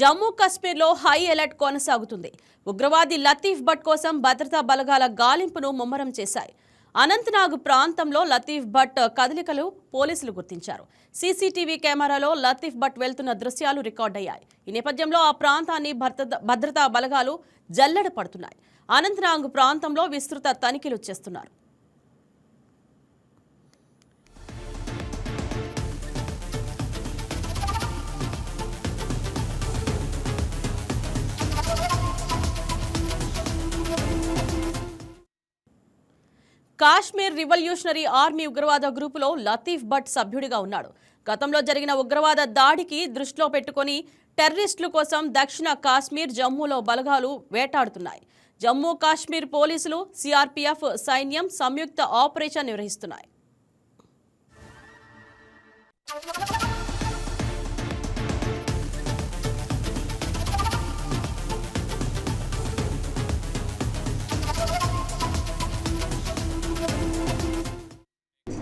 జమ్మూ కాశ్మీర్లో high alert కొనసాగుతుంది. ఉగ్రవాది లతీఫ్ భట్ కోసం భద్రతా బలగాల గాలింపును ముమ్మరం చేశాయి. అనంతనాగ్ ప్రాంతంలో లతీఫ్ భట్ కదలికలు పోలీసులు గుర్తించారు. సీసీటీవీ కెమెరాలో లతీఫ్ భట్ వెళ్తున్న దృశ్యాలు రికార్డయ్యాయి. ఈ నేపథ్యంలో ఆ ప్రాంతాన్ని భద్రత- భద్రతా బలగాలు జల్లెడ పడుతున్నాయి. అనంతనాగ్ ప్రాంతంలో విస్తృత తనిఖీలు చేస్తున్నారు. కాశ్మీర్ రివల్యూషనరీ ఆర్మీ ఉగ్రవాద గ్రూపులో లతీఫ్ భట్ సభ్యుడిగా ఉన్నాడు. గతంలో జరిగిన ఉగ్రవాద దాడికి దృష్టిలో పెట్టుకొని టెర్రరిస్టుల కోసం దక్షిణ కాశ్మీర్ జమ్మూలో బలగాలు వేటాడుతున్నాయి. జమ్మూ కాశ్మీర్ పోలీసులు సిఆర్పీఎఫ్ సైన్యం సంయుక్త ఆపరేషన్ నిర్వహిస్తున్నాయి.